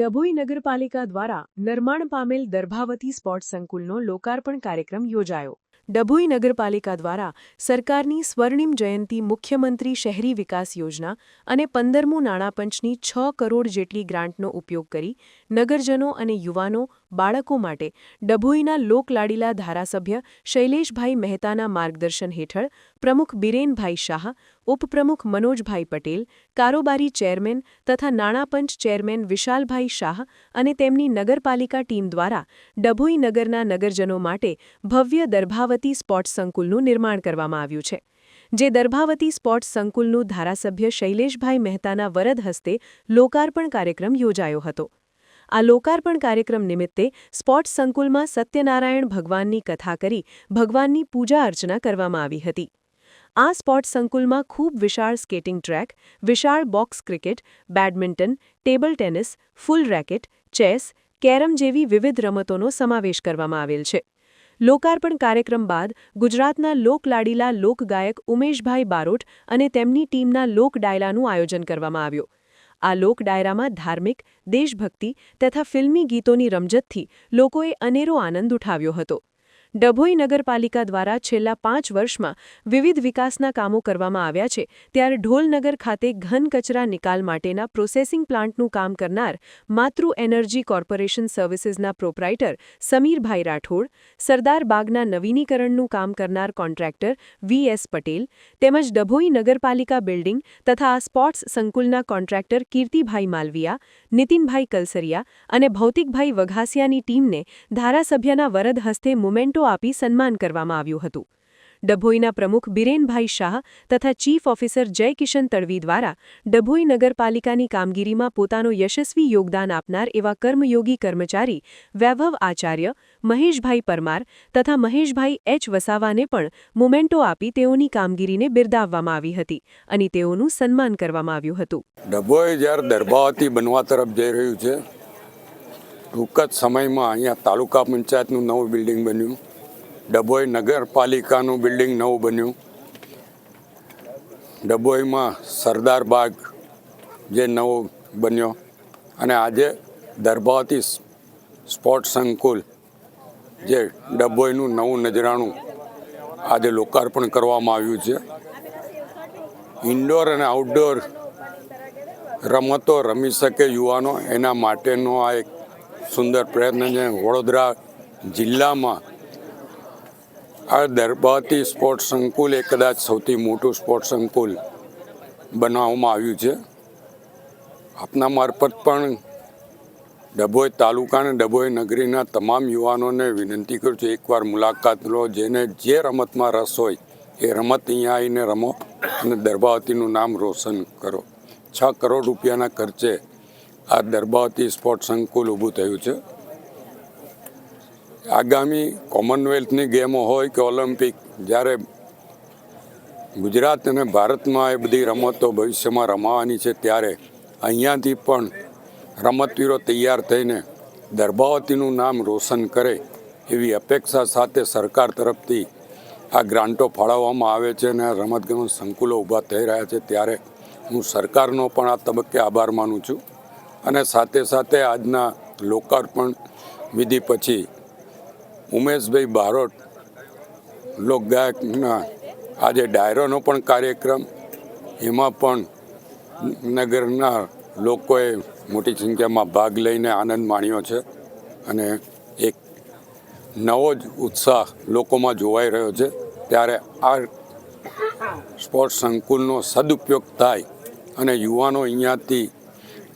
ડભોઈ નગરપાલિકા દ્વારા નિર્માણ પામેલ દર્ભાવતી સ્પોર્ટ સંકુલનો લોકાર્પણ કાર્યક્રમ યોજાયો. ડભોઈ નગરપાલિકા દ્વારા સરકારની સ્વર્ણિમ જયંતી મુખ્યમંત્રી શહેરી વિકાસ યોજના અને પંદરમું નાણાપંચની છ કરોડ જેટલી ગ્રાન્ટનો ઉપયોગ કરી નગરજનો અને યુવાનો, બાળકો માટે ડભોઈના લોકલાડીલા ધારાસભ્ય શૈલેષભાઈ મહેતાના માર્ગદર્શન હેઠળ પ્રમુખ બિરેનભાઈ શાહ, ઉપપ્રમુખ મનોજભાઈ પટેલ, કારોબારી ચેરમેન તથા નાણાપંચ ચેરમેન વિશાલભાઈ શાહ અને તેમની નગરપાલિકા ટીમ દ્વારા ડભોઈ નગરના નગરજનો માટે ભવ્ય દર્ભાવતી સ્પોર્ટ્સ સંકુલનું નિર્માણ કરવામાં આવ્યું છે. જે દર્ભાવતી સ્પોર્ટ્સ સંકુલનું ધારાસભ્ય શૈલેષભાઈ મહેતાના વરદ હસ્તે લોકાર્પણ કાર્યક્રમ યોજાયો હતો. આ લોકાર્પણ કાર્યક્રમ નિમિત્તે સ્પોર્ટ્સ સંકુલમાં સત્યનારાયણ ભગવાનની કથા કરી ભગવાનની પૂજા અર્ચના કરવામાં આવી હતી. આ સ્પોર્ટ સંકુલમાં ખૂબ વિશાળ સ્કેટિંગ ટ્રેક, વિશાળ box cricket, badminton, table tennis, ફૂલ રેકેટ, ચેસ, કેરમ જેવી વિવિધ રમતોનો સમાવેશ કરવામાં આવેલ છે. લોકાર્પણ કાર્યક્રમ બાદ ગુજરાતના લોકલાડીલા લોકગાયક ઉમેશભાઈ બારોટ અને તેમની ટીમના લોક ડાયરાનું આયોજન કરવામાં આવ્યું. આ લોક ડાયરામાં ધાર્મિક, દેશભક્તિ તથા ફિલ્મી ગીતોની રમઝટથી લોકોએ અનેરો આનંદ ઉઠાવ્યો હતો. ડભોઈ નગરપાલિકા દ્વારા છેલ્લા પાંચ વર્ષમાં વિવિધ વિકાસના કામો કરવામાં આવ્યા છે. ત્યારે ઢોલનગર ખાતે ઘન કચરા નિકાલ માટેના પ્રોસેસિંગ પ્લાન્ટનું કામ કરનાર માતૃ એનર્જી કોર્પોરેશન સર્વિસીસના પ્રોપરાઇટર સમીરભાઈ રાઠોડ, સરદાર બાગના નવીનીકરણનું કામ કરનાર કોન્ટ્રાક્ટર વી એસ પટેલ, તેમજ ડભોઈ નગરપાલિકા બિલ્ડિંગ તથા સ્પોર્ટ્સ સંકુલના કોન્ટ્રાક્ટર કીર્તિભાઈ માલવિયા, નીતિનભાઈ કલસરિયા અને ભૌતિકભાઈ વઘાસિયાની ટીમને ધારાસભ્યના વરદ હસ્તે મુમેન્ટો આપી સન્માન કરવામાં આવ્યું હતું. ડભોઈના પ્રમુખ બિરેનભાઈ શાહ તથા ચીફ ઓફિસર જયકિશન તડવી દ્વારા ડભોઈ નગરપાલિકાની કામગીરીમાં પોતાનું યશસ્વી યોગદાન આપનાર એવા કર્મયોગી કર્મચારી વૈભવ આચાર્ય, મહેશભાઈ પરમાર તથા મહેશભાઈ એચ વસાવાને પણ મોમેન્ટો આપી તેઓની કામગીરીને બિરદાવવામાં આવી હતી અને તેઓનું સન્માન કરવામાં આવ્યું હતું. ડભોઈ જ્યારે દરબાવતી બનવા તરફ જઈ રહ્યું છે, ટૂંક જ સમયમાં અહીંયા તાલુકા પંચાયતનું નવું બિલ્ડિંગ બન્યું. ડભોઈ નગરપાલિકાનું બિલ્ડિંગ નવું બન્યું. ડભોઈમાં સરદાર બાગ જે નવો બન્યો અને આજે દરભાવતી સ્પોર્ટ સંકુલ જે ડભોઈનું નવું નજરાણું આજે લોકાર્પણ કરવામાં આવ્યું છે. ઇન્ડોર અને આઉટડોર રમતો રમી શકે યુવાનો એના માટેનો આ એક સુંદર પ્રયત્ન છે. વડોદરા જિલ્લામાં આ દરબાતી સ્પોર્ટ્સ સંકુલ એ કદાચ સૌથી મોટું સ્પોર્ટ્સ સંકુલ બનાવવામાં આવ્યું છે. આપના મારફત પણ ડભોઈ તાલુકા અને ડભોઈ નગરીના તમામ યુવાનોને વિનંતી કરું છું, એકવાર મુલાકાત લો, જેને જે રમતમાં રસ હોય એ રમત અહીંયા આવીને રમો અને દરબાવતીનું નામ રોશન કરો. છ કરોડ રૂપિયાના ખર્ચે આ દરબાવતી સ્પોર્ટ સંકુલ ઊભું થયું છે. આગામી કોમનવેલ્થની ગેમો હોય કે ઓલિમ્પિક, જ્યારે ગુજરાત અને ભારતમાં એ બધી રમતો ભવિષ્યમાં રમાવાની છે, ત્યારે અહીંયાથી પણ રમતવીરો તૈયાર થઈને દરબાવતીનું નામ રોશન કરે એવી અપેક્ષા સાથે સરકાર તરફથી આ ગ્રાન્ટો ફાળવવામાં આવે છે અને રમતગમત સંકુલો ઊભા થઈ રહ્યા છે. ત્યારે હું સરકારનો પણ આ તબક્કે આભાર માનું છું અને સાથે સાથે આજના લોકાર્પણ વિધિ પછી ઉમેશભાઈ બારોટ લોકગાયકના આજે ડાયરોનો પણ કાર્યક્રમ, એમાં પણ નગરના લોકોએ મોટી સંખ્યામાં ભાગ લઈને આનંદ માણ્યો છે અને એક નવો જ ઉત્સાહ લોકોમાં જોવાઈ રહ્યો છે. ત્યારે આ સ્પોર્ટ્સ સંકુલનો સદુપયોગ થાય અને યુવાનો અહીંયાથી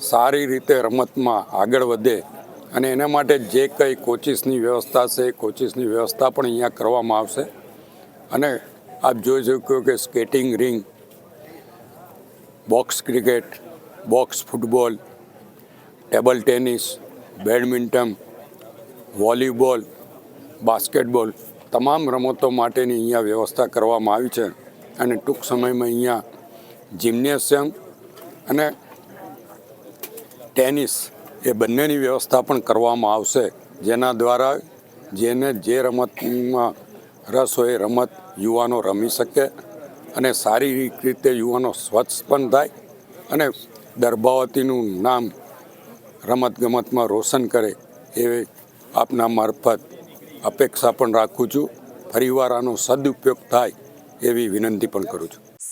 સારી રીતે રમતમાં આગળ વધે અને એના માટે જે કંઈ કોચિસની વ્યવસ્થા છે એ કોચિસની વ્યવસ્થા પણ અહીંયા કરવામાં આવશે. અને આપ જોઈ શકો કે skating ring, box cricket, box football, table tennis, badminton, volleyball, basketball તમામ રમતો માટેની અહીંયા વ્યવસ્થા કરવામાં આવી છે. અને ટૂંક સમયમાં અહીંયા જિમ્નેશિયમ અને ટેનિસ એ બંનેની વ્યવસ્થા પણ કરવામાં આવશે. જેના દ્વારા જેને જે રમતમાં રસ હોય રમત યુવાનો રમી શકે અને શારીરિક રીતે યુવાનો સ્વચ્છ પણ થાય અને દર્ભાવતીનું નામ રમતગમતમાં રોશન કરે એવી આપના મારફત અપેક્ષા પણ રાખું છું. ફરીવાર આનો સદુપયોગ થાય એવી વિનંતી પણ કરું છું.